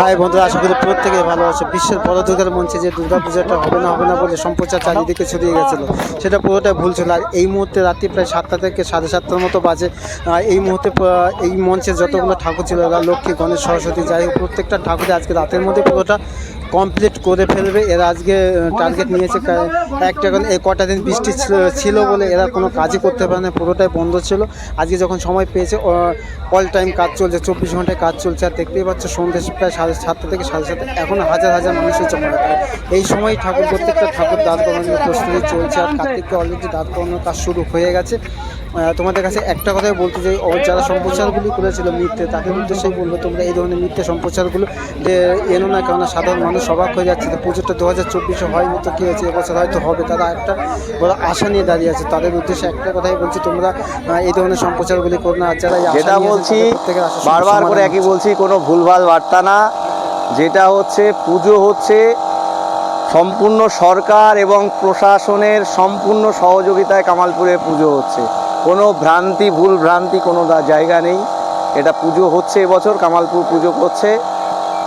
High বন্ধুরা, আশা করি প্রত্যেকে ভালো আছে। বিশ্বের বড় দুর্গার মঞ্চে যে দুর্গা পূজাটা হবে না হবে না বলে সম্প্রচার চারিদিকে ছড়িয়ে গেছিল, সেটা পুরোটাই ভুল ছিল। আর এই মুহূর্তে রাত্রি প্রায় সাতটা থেকে সাড়ে সাতটার মতো বাজে। এই মুহূর্তে এই মঞ্চে যতগুলো ঠাকুর ছিল লক্ষ্মী, গণেশ, সরস্বতী, যাই হোক, প্রত্যেকটা ঠাকুরে আজকে রাতের মধ্যে পুরোটা কমপ্লিট করে ফেলবে। এরা আজকে টার্গেট নিয়েছে একটা এই কটা দিন বৃষ্টি ছিল- বলে এরা কোনো কাজই করতে পারে না, পুরোটাই বন্ধ ছিল। আজকে যখন সময় পেয়েছে অল টাইম কাজ চলছে, চব্বিশ ঘন্টায় কাজ চলছে, আর দেখতেই পাচ্ছ সন্ধ্যে প্রায় সাড়ে সাতটা থেকে সাড়ে সাতটা, এখন হাজার হাজার মানুষের জমা এই সময় ঠাকুর, প্রত্যেকটা ঠাকুর, দাঁত করানোর প্রস্তুতি চলছে, আর কার্তিককে অলরেডি দাঁত করানোর কাজ শুরু হয়ে গেছে। তোমাদের কাছে একটা কথাই বলতে চাই। ও যারা সম্প্রচারগুলি করেছিল মিথ্যে তাদের উদ্দেশ্যেই বলব তোমরা এই ধরনের মিথ্যে সম্প্রচারগুলো যে এনো না কেননা সাধারণ মানুষ অবাক হয়ে যাচ্ছে। যে পুজোটা দু হাজার চব্বিশে হয়নি তো কী হয়েছে? এবছর হয়তো হবে। তারা একটা বড় আশা নিয়ে দাঁড়িয়ে আছে। তাদের উদ্দেশ্যে একটা কথাই বলছি তোমরা এই ধরনের সম্প্রচারগুলি করো না। আর যারা যেটা বলছি বারবার করে একই বলছি কোনো ভুলভাল বার্তা না। যেটা হচ্ছে পুজো হচ্ছে সম্পূর্ণ সরকার এবং প্রশাসনের সম্পূর্ণ সহযোগিতায় কামালপুরে পুজো হচ্ছে। কোনো ভ্রান্তি ভুল ভ্রান্তি কোনো জায়গা নেই। এটা পুজো হচ্ছে এবছর কামালপুর পুজো করছে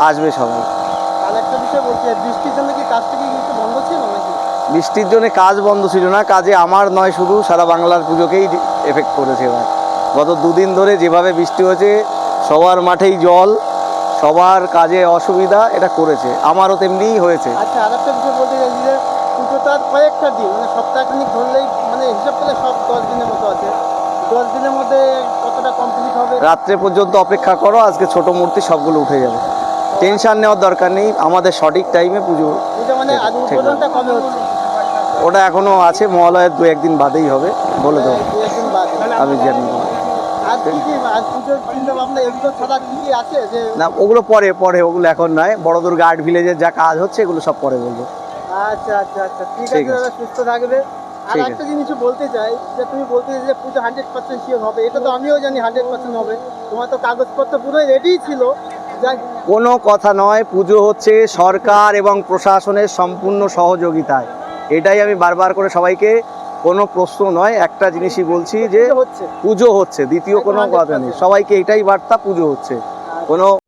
আসবে সবাই। বিষয় বৃষ্টির জন্য বৃষ্টির কাজ বন্ধ ছিল না কাজে আমার নয় শুধু সারা বাংলার পুজোকেই এফেক্ট করেছে এবার। গত দুদিন ধরে যেভাবে বৃষ্টি হয়েছে সবার মাঠেই জল সবার কাজে অসুবিধা এটা করেছে। আমারও তেমনিই হয়েছে। আচ্ছা আর একটা বিষয় বলতে চাইছি যে পুজো তো আর কয়েকটা দিন মানে সপ্তাহখানিক ধরলেই মানে হিসাব করে সব দশ দিনের মতো আছে। দশ দিনের মধ্যে কতটা কমপ্লিট হবে? রাত্রে পর্যন্ত অপেক্ষা করো আজকে ছোট মূর্তি সবগুলো উঠে যাবে। টেনশন নেওয়ার দরকার নেই আমাদের সঠিক টাইমে পুজো মানে কবে হচ্ছে? ওটা এখনও আছে মহালয়ের দু একদিন বাদেই হবে বলে দেবো দু একদিন বাদে। আমি জানি না ওগুলো পরে পরে ওগুলো এখন নয়। বড় দুর্গা আর্ট ভিলেজের যা কাজ হচ্ছে এগুলো সব পরে বলব। আচ্ছা আচ্ছা আচ্ছা। ঠিক আছে। দাদা সুস্থ থাকবে। আর একটা জিনিস বলতে চাই যে তুমি বলতে চাই যে পুজো হান্ড্রেড পার্সেন্ট শিওর হবে এটা তো আমিও জানি হান্ড্রেড পার্সেন্ট হবে। তোমার তো কাগজপত্র পুরো রেডি ছিল। কোনো কথা নয় পুজো হচ্ছে সরকার এবং প্রশাসনের সম্পূর্ণ সহযোগিতায়। এটাই আমি বারবার করে সবাইকে কোনো প্রশ্ন নয় একটা জিনিসই বলছি যে পুজো হচ্ছে। দ্বিতীয় কোনো কথা নেই। সবাইকে এটাই বার্তা পুজো হচ্ছে। কোনো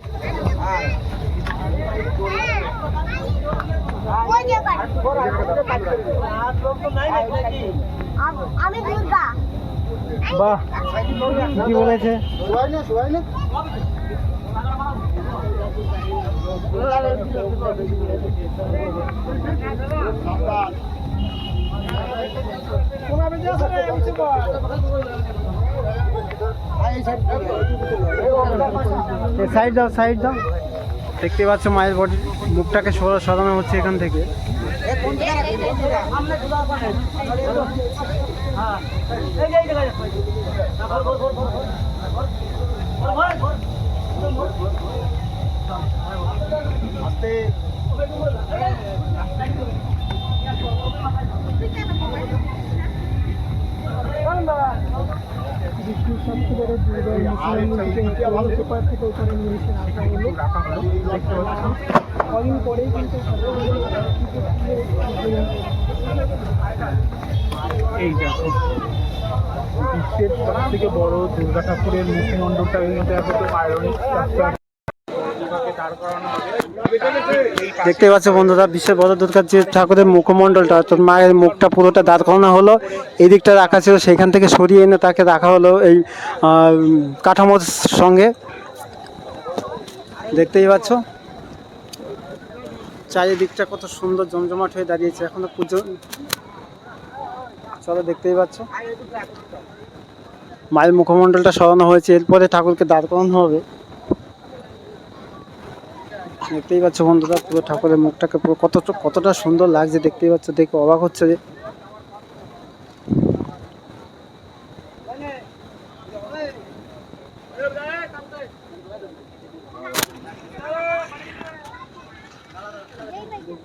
আম- আমি দুর্গা বাহ, কি বলেছে? সাইড দাও সাইড দাও। দেখতে পাচ্ছ মায়ের বডি, মুখটাকে সরা সরানো হচ্ছে এখান থেকে। আস্তে বিশ্বের সবচেয়ে বড় দুর্গা সুপার থেকে ওখানে নিয়ে এসে কদিন পরেই কিন্তু বিশ্বের সব থেকে বড় দুর্গা ঠাকুরের দেখতে পাচ্ছ বন্ধুরা, বিশ্বের বড় দুর্গার যে ঠাকুরের মুখমণ্ডলটা, অর্থাৎ মায়ের মুখটা পুরোটা দাঁড় করানো হলো। এই দিকটা রাখা ছিল সেখান থেকে সরিয়ে এনে তাকে রাখা হলো এই কাঠামোর সঙ্গে। দেখতেই পাচ্ছ? চারিদিকটা কত সুন্দর জমজমাট হয়ে দাঁড়িয়েছে এখনও পুজো। চলো দেখতেই পাচ্ছ। মায়ের মুখমণ্ডলটা সরানো হয়েছে, এরপরে ঠাকুরকে দাঁড় করানো হবে। দেখতেই পাচ্ছ বন্ধুরা, পুরো ঠাকুরের মুখটাকে পুরো কত কতটা সুন্দর লাগছে, দেখতেই পাচ্ছ, দেখে অবাক হচ্ছে যে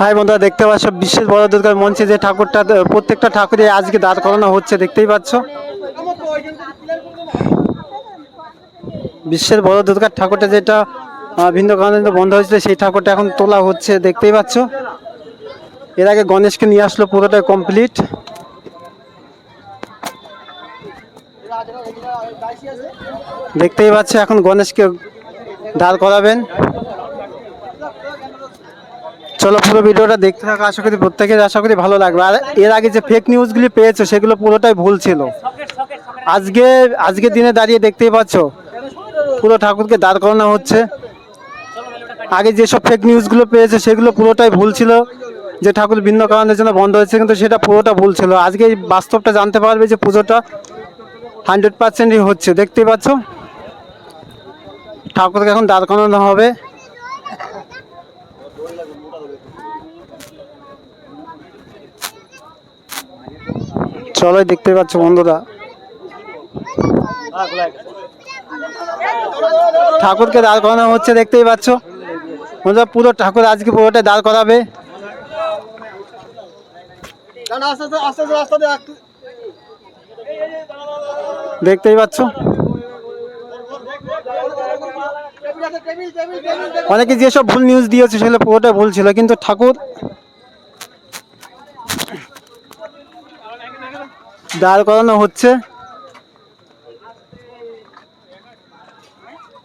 ভাই বন্ধুরা, দেখতে পাচ্ছ বিশ্বের বড় দুর্গার মঞ্চে যে ঠাকুরটা, প্রত্যেকটা ঠাকুরে আজকে দাঁড় করানো হচ্ছে, দেখতেই পাচ্ছ। বিশ্বের বড় দুর্গার ঠাকুরটা যেটা ভিন্ন কারণে বন্ধ হয়েছিল, সেই ঠাকুরটা এখন তোলা হচ্ছে, দেখতেই পাচ্ছ। এর আগে গণেশকে নিয়ে আসলো, পুরোটা কমপ্লিট দেখতেই পাচ্ছ, এখন গণেশকে দাঁড় করাবেন। চলো পুরো ভিডিওটা দেখতে থাকো, আশা করি প্রত্যেকের, আশা করি ভালো লাগবে আর এর আগে যে ফেক নিউজগুলি পেয়েছ, সেগুলো পুরোটাই ভুল ছিল। আজকে আজকের দিনে দাঁড়িয়ে দেখতেই পাচ্ছ, পুরো ঠাকুরকে দাঁড় করানো হচ্ছে। আগে যেসব ফেক নিউজগুলো পেয়েছে, সেগুলো পুরোটাই ভুল ছিল। যে ঠাকুর ভিন্ন কারণের জন্য বন্ধ হয়েছে, কিন্তু সেটা পুরোটা ভুল ছিল। আজকে বাস্তবটা জানতে পারবে যে পুজোটা হান্ড্রেড পার্সেন্টই হচ্ছে। দেখতেই পাচ্ছ? ঠাকুরকে এখন দাঁড় করানো হবে। চলো দেখতে পাচ্ছ বন্ধুরা। ঠাকুরকে দাঁড় করানো হচ্ছে, দেখতেই পাচ্ছ। বন্ধুরা, পুরো ঠাকুর আজকে পুরোটা দাঁড় করাবে। দেখতেই পাচ্ছ। অনেকে যেসব ভুল নিউজ দিয়েছে সেগুলো পুরোটা ভুল ছিল, কিন্তু ঠাকুর দাঁড় করানো হচ্ছে।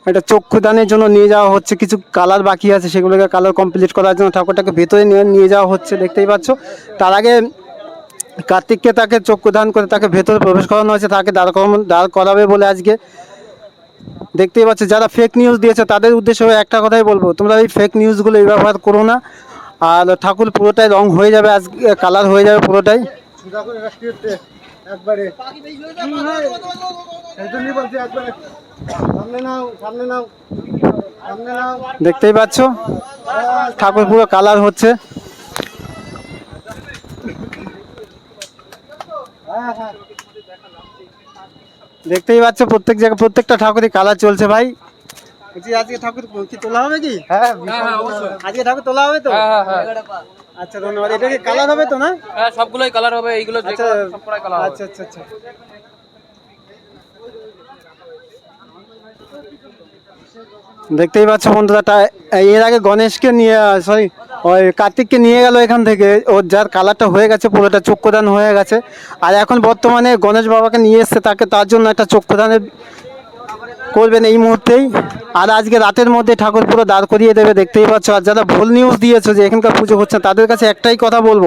এটা চক্ষুদানের জন্য নিয়ে যাওয়া হচ্ছে, কিছু কালার বাকি আছে সেগুলোকে কালার কমপ্লিট করার জন্য ঠাকুরটাকে ভেতরে নিয়ে নিয়ে যাওয়া হচ্ছে, দেখতেই পাচ্ছ। তার আগে কার্তিককে তাকে চক্ষুদান করে তাকে ভেতরে প্রবেশ করানো হয়েছে, তাকে দাঁড় দাঁড় করাবে বলে আজকে দেখতেই পাচ্ছ, যারা ফেক নিউজ দিয়েছে, তাদের উদ্দেশ্যে একটা কথাই বলব। তোমরা এই ফেক নিউজগুলো এই ব্যবহার করো না। আর ঠাকুর পুরোটাই রং হয়ে যাবে, আজ কালার হয়ে যাবে পুরোটাই। দেখতেই পাচ্ছ, ঠাকুর পুরো কালার হচ্ছে। দেখতেই পাচ্ছ প্রত্যেক জায়গায় প্রত্যেকটা ঠাকুরই কালার চলছে ভাই। বলছি আজকে ঠাকুর কি তোলা হবে কি? হ্যাঁ আজকে ঠাকুর তোলা হবে তো? আচ্ছা ধন্যবাদ। এটা কি কালার হবে তো না? হ্যাঁ সবগুলোই কালার হবে এইগুলো আচ্ছা আচ্ছা আচ্ছা আচ্ছা। দেখতেই পাচ্ছ বন্ধুরা এর আগে গণেশকে নিয়ে সরি ওই কার্তিককে নিয়ে গেল এখান থেকে। ওর যার কালারটা হয়ে গেছে, পুরোটা চক্ষুদান হয়ে গেছে। আর এখন বর্তমানে গণেশ বাবাকে নিয়ে এসছে তাকে, তার জন্য একটা চক্ষুদানের করবেন এই মুহূর্তেই। আর আজকে রাতের মধ্যে ঠাকুর পুরো দাঁড় করিয়ে দেবে, দেখতেই পাচ্ছ। আর যারা ভুল নিউজ দিয়েছ যে এখানকার পুজো হচ্ছে, তাদের কাছে একটাই কথা বলব।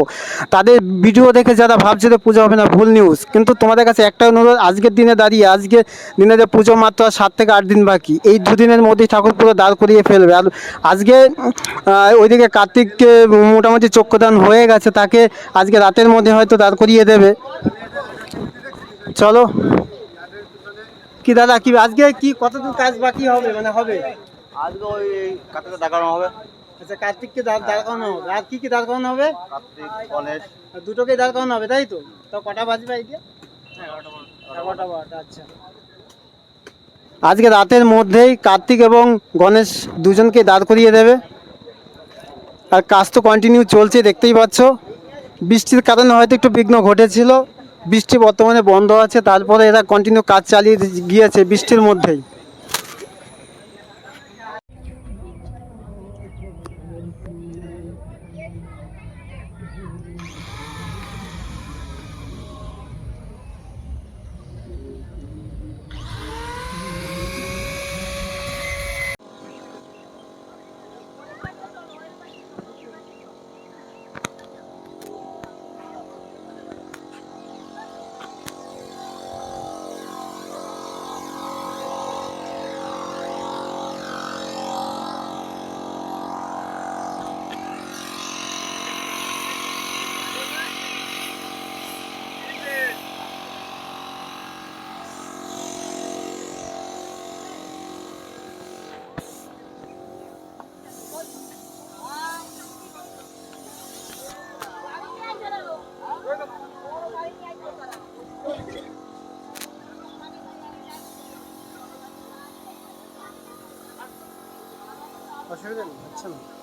তাদের ভিডিও দেখে যারা ভাবছে যে পুজো হবে না, ভুল নিউজ কিন্তু তোমাদের কাছে একটাই অনুরোধ, আজকের দিনে দাঁড়িয়ে আজকে দিনে যে পুজো মাত্র সাত থেকে আট দিন বাকি, এই দুদিনের মধ্যেই ঠাকুর পুরো দাঁড় করিয়ে ফেলবে। আর আজকে ওইদিকে কার্তিককে মোটামুটি চক্ষুদান হয়ে গেছে, তাকে আজকে রাতের মধ্যে হয়তো দাঁড় করিয়ে দেবে। চলো। কি দাদা কি আজকে কি কতদূর কাজ বাকি হবে? মানে হবে? আজকে ওই কাটাতে দেখানো হবে। আচ্ছা কার্তিককে দাঁড় দাঁড় করানো হবে। আর কি কি দাঁড় করানো হবে? কার্তিক গণেশ। আর দুটোকে দাঁড় করানো হবে তাই তো? তো কটা বাজবে আইডিয়া এগারোটা বারোটা আচ্ছা। আজকে রাতের মধ্যেই কার্তিক এবং গণেশ দুজনকে দাঁড় করিয়ে দেবে। আর কাজ তো কন্টিনিউ চলছে দেখতেই পাচ্ছ। বৃষ্টির কারণে হয়তো একটু বিঘ্ন ঘটেছিল। বৃষ্টি বর্তমানে বন্ধ আছে তারপরে এরা কন্টিনিউ কাজ চালিয়ে গিয়েছে বৃষ্টির মধ্যেই। অসুবিধা নেই আচ্ছা না সাদা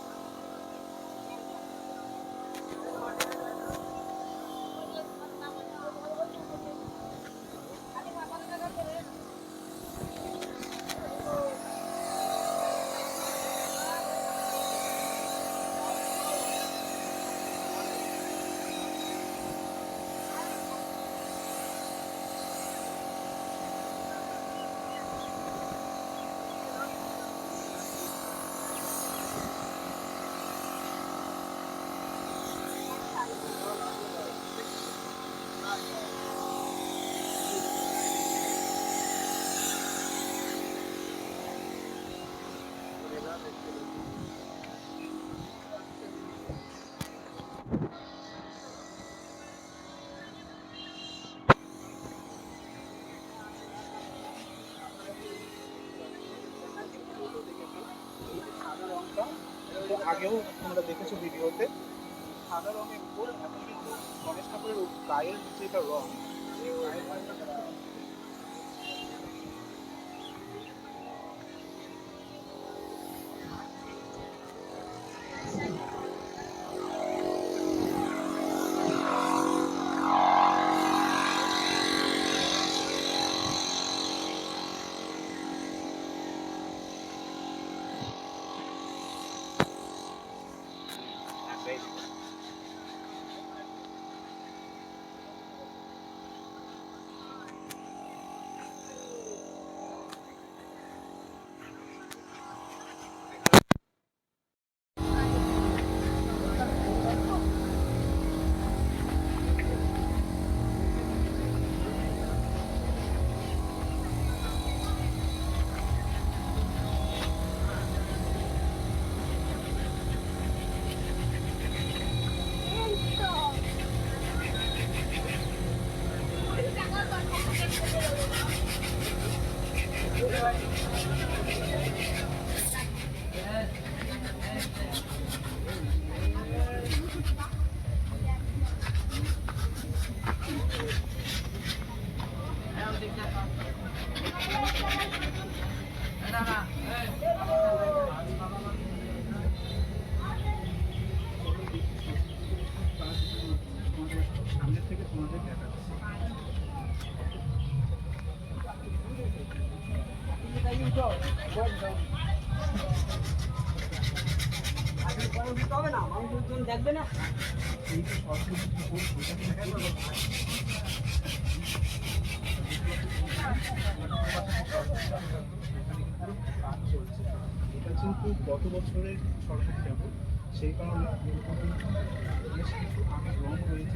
রংটা তো আগেও তোমরা দেখেছ ভিডিওতে। সাদা রঙের উপর এখন কিন্তু গণেশ ঠাকুরের গায়ের যেটা রং কাজ চলছে এটা কিন্তু গত বছরের সরস্বতী ঠাকুর সেই কারণে রং রয়েছে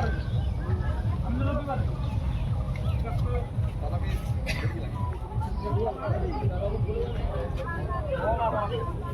Thank you.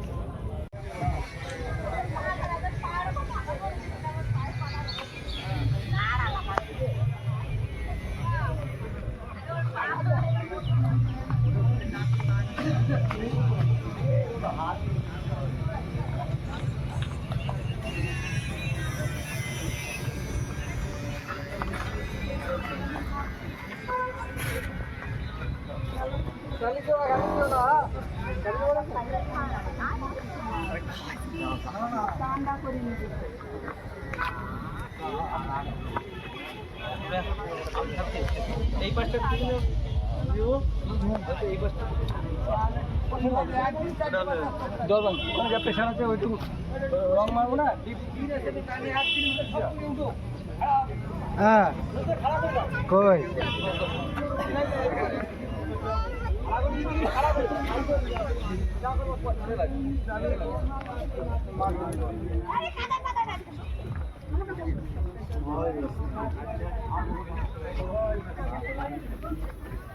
জল যা পেছন আছে ওইটুকু রং মারবো হ্যাঁ। কই? আরে কাদা